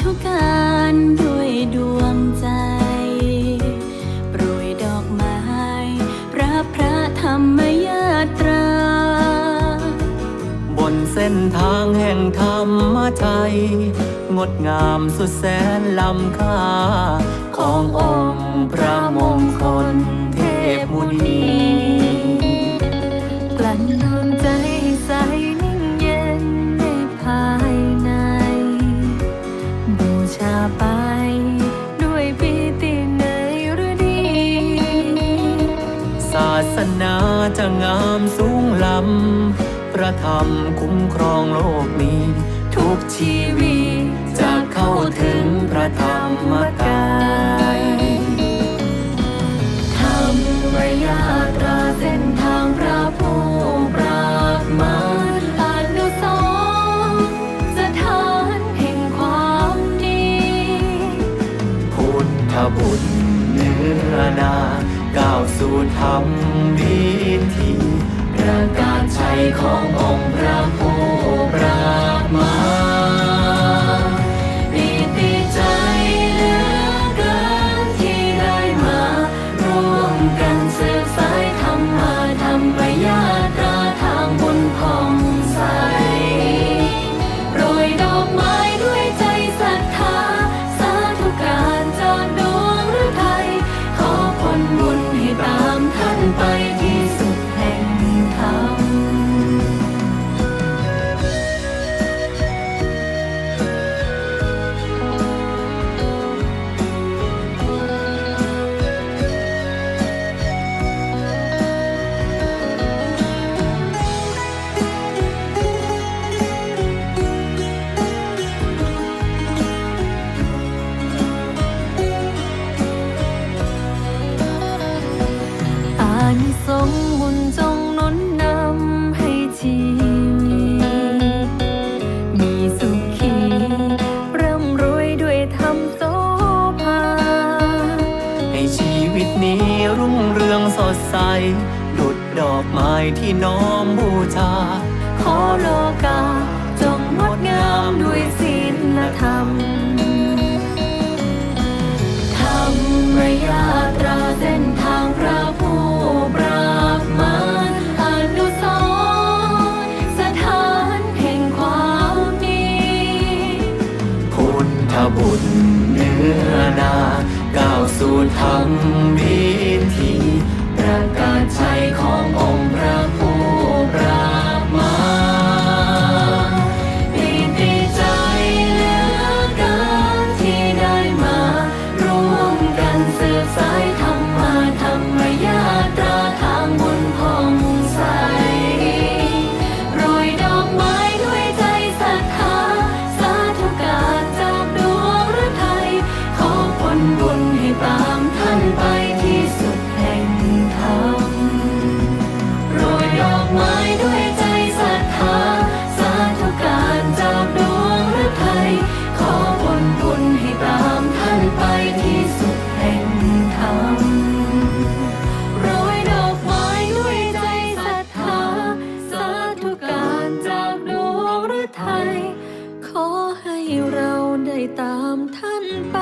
ทุกการด้วยดวงใจ โปรยดอกไม้พระพระธรรมยาตรา บนเส้นทางแห่งธรรมชัย งดงามสุดแสนล้ำค่า ขององค์พระมงคล งล้ำพระธรรมคุ้มครองโลกนี้ ทุกชีวิตจะเข้าถึงพระธรรมกายธรรมยาตราเส้นทางพระผู้ปรากมาอนุสรสถานแห่งความดี พุทธบุตรเนื้อนาก้าวสู่ธรรมวิธี ประกาศชัยขององค์พระผู้ปรากมาปีติใจเหลือเกินที่ได้มา ร่วมกันสืบสายธรรมาธรรม ดใสดุดดอกไม้ที่น้อมบูชา ขอโลกา จงงดงามด้วยศีลธรรม ธรรมยาตราเส้นทางพระผู้ปรากมาอนุสรณ์สถานแห่งความดีพุทธบุตรเนื้อนาก้าวสู่ธรรมวิธี ขององค์ ตามท่านไป